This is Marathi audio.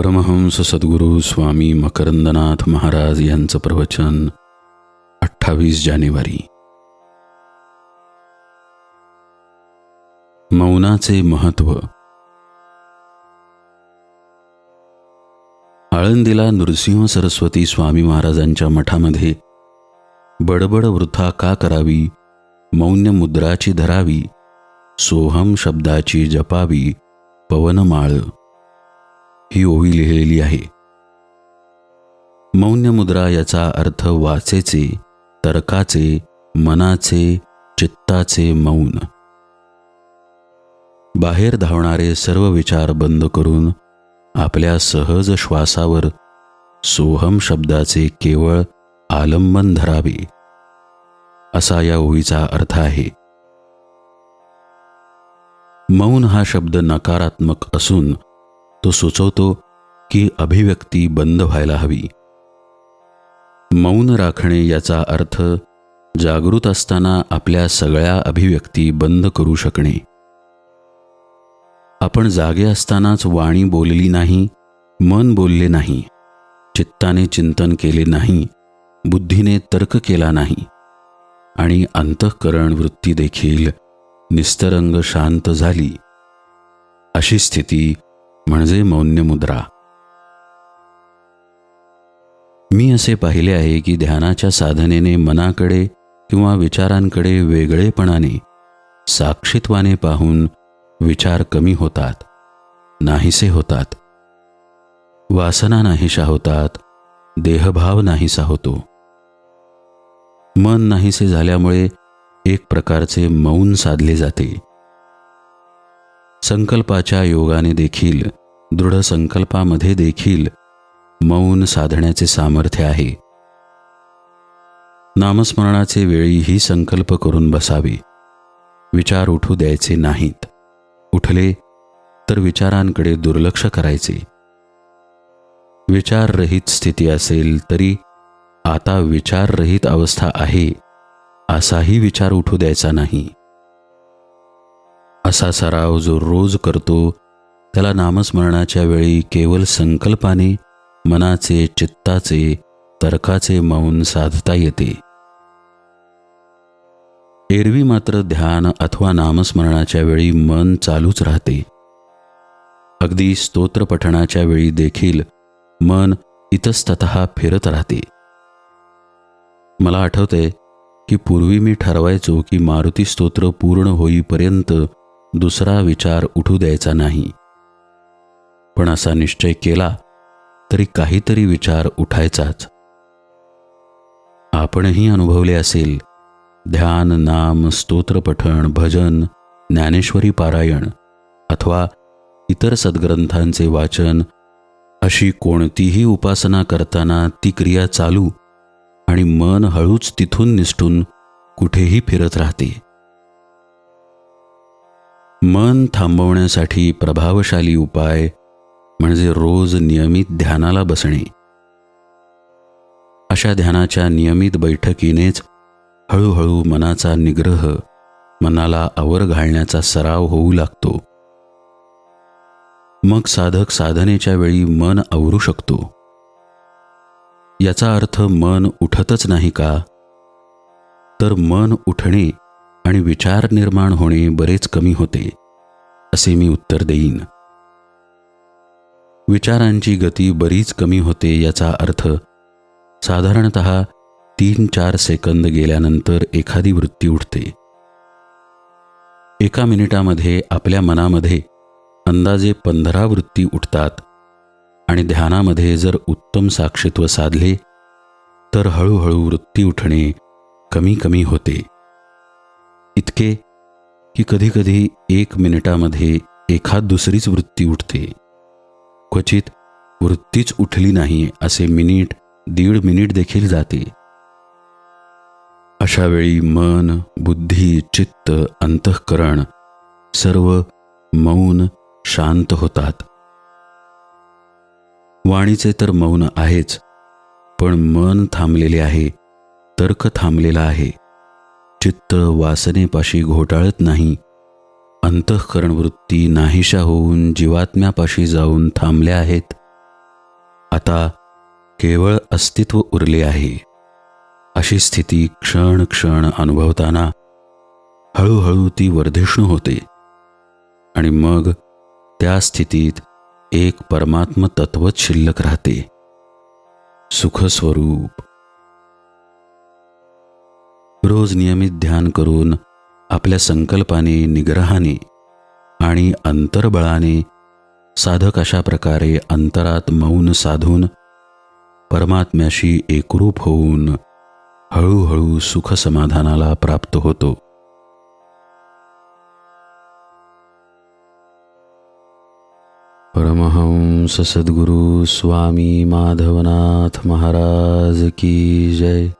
परमहंस सद्गुरू स्वामी मकरंदनाथ महाराज यांचं प्रवचन अठ्ठावीस जानेवारी. मौनाचे महत्त्व आळंदीला नृसिंह सरस्वती स्वामी महाराजांच्या मठामध्ये बडबड वृथा का करावी मौन्य मुद्राची धरावी सोहम शब्दाची जपावी पवनमाळ ही ओवी लिहिलेली आहे. मौन्य मुद्रा याचा अर्थ वाचेचे तर्काचे मनाचे चित्ताचे मौन. बाहेर धावणारे सर्व विचार बंद करून आपल्या सहज श्वासावर सोहम शब्दाचे केवळ आलंबन धरावे असा या ओळीचा अर्थ आहे. मौन हा शब्द नकारात्मक असून तो सुचवतो की अभिव्यक्ती बंद व्हायला हवी. मौन राखणे याचा अर्थ जागृत असताना आपल्या सगळ्या अभिव्यक्ती बंद करू शकणे. आपण जागे असतानाच वाणी बोलली नाही मन बोलले नाही चित्ताने चिंतन केले नाही बुद्धीने तर्क केला नाही आणि अंतःकरण वृत्ती देखील निस्तरंग शांत झाली. अशी स्थिती म्हणजे मौन्य मुद्रा. मी असे पाहिले आहे की ध्यानाच्या साधनेने मनाकडे किंवा विचारांकडे वेगळेपणाने साक्षीत्वाने पाहून विचार कमी होतात नाहीसे होतात. वासना नाहीशा होतात देहभाव नाहीसा होतो. मन नाहीसे झाल्यामुळे एक प्रकारचे मौन साधले जाते. संकल्पाच्या योगाने देखील दृढ संकल्पामध्ये देखील मौन साधण्याचे सामर्थ्य आहे. नामस्मरणाचे वेळी ही संकल्प करून बसावे. विचार उठू द्यायचे नाहीत. उठले तर विचारांकडे दुर्लक्ष करायचे. विचाररहित स्थिती असेल तरी आता विचाररहित अवस्था आहे असाही विचार उठू द्यायचा नाही. असा सराव जो रोज करतो त्याला नामस्मरणाच्या वेळी केवळ संकल्पाने मनाचे चित्ताचे तर्काचे मौन साधता येते. एरवी मात्र ध्यान अथवा नामस्मरणाच्या वेळी मन चालूच राहते. अगदी स्तोत्र पठणाच्या वेळी देखील मन इतस्तत फिरत राहते. मला आठवते की पूर्वी मी ठरवायचो की मारुती स्तोत्र पूर्ण होईपर्यंत दुसरा विचार उठू द्यायचा नाही. पण असा निश्चय केला तरी काहीतरी विचार उठायचाच. आपणही अनुभवले असेल ध्यान नाम स्तोत्रपठण भजन ज्ञानेश्वरी पारायण अथवा इतर सद्ग्रंथांचे वाचन अशी कोणतीही उपासना करताना ती क्रिया चालू आणि मन हळूच तिथून निसटून कुठेही फिरत राहते. मन थांबवण्यासाठी प्रभावशाली उपाय म्हणजे रोज नियमित ध्यानाला बसणे. अशा ध्यानाच्या नियमित बैठकीनेच हळूहळू मनाचा निग्रह मनाला आवर घालण्याचा सराव होऊ लागतो. मग साधक साधनेच्या वेळी मन आवरू शकतो. याचा अर्थ मन उठतच नाही का? तर मन उठणे आणि विचार निर्माण होणे बरेच कमी होते असे मी उत्तर देईन. विचारांची गती बरीच कमी होते याचा अर्थ साधारणत तीन चार सेकंद गेल्यानंतर एखादी वृत्ती उठते. एका मिनिटामध्ये आपल्या मनामध्ये अंदाजे पंधरा वृत्ती उठतात आणि ध्यानामध्ये जर उत्तम साक्षित्व साधले तर हळूहळू वृत्ती उठणे कमी कमी होते. इतके की कधीकधी एक मिनिटामध्ये एखाद दुसरीच वृत्ती उठते. क्वचित वृत्तीच उठली नाही असे मिनिट दीड मिनिट देखील जाते. अशा वेळी मन बुद्धी चित्त अंतःकरण सर्व मौन शांत होतात. वाणीचे तर मौन आहेच पण मन थांबलेले आहे तर्क थांबलेला आहे. चित्त वासनेपाशी घोटाळत नाही. अंतःकरण वृत्ती नाहीशा होऊन जीवात्म्यापाशी जाऊन थांबल्या आहेत. आता केवळ अस्तित्व उरले आहे. अशी स्थिती क्षण क्षण अनुभवताना हळूहळू ती वर्धिष्णू होते. आणि मग त्या स्थितीत एक परमात्म तत्वच शिल्लक राहते. सुखस्वरूप. रोज नियमित ध्यान करून आपल्या संकल्पाने निग्रहाने आणि अंतर्बळाने साधक अशा प्रकारे अंतरात मौन साधून परमात्म्याशी एकरूप होऊन हळूहळू सुख समाधानाला प्राप्त होतो. परमहंस सद्गुरु स्वामी माधवनाथ महाराज की जय.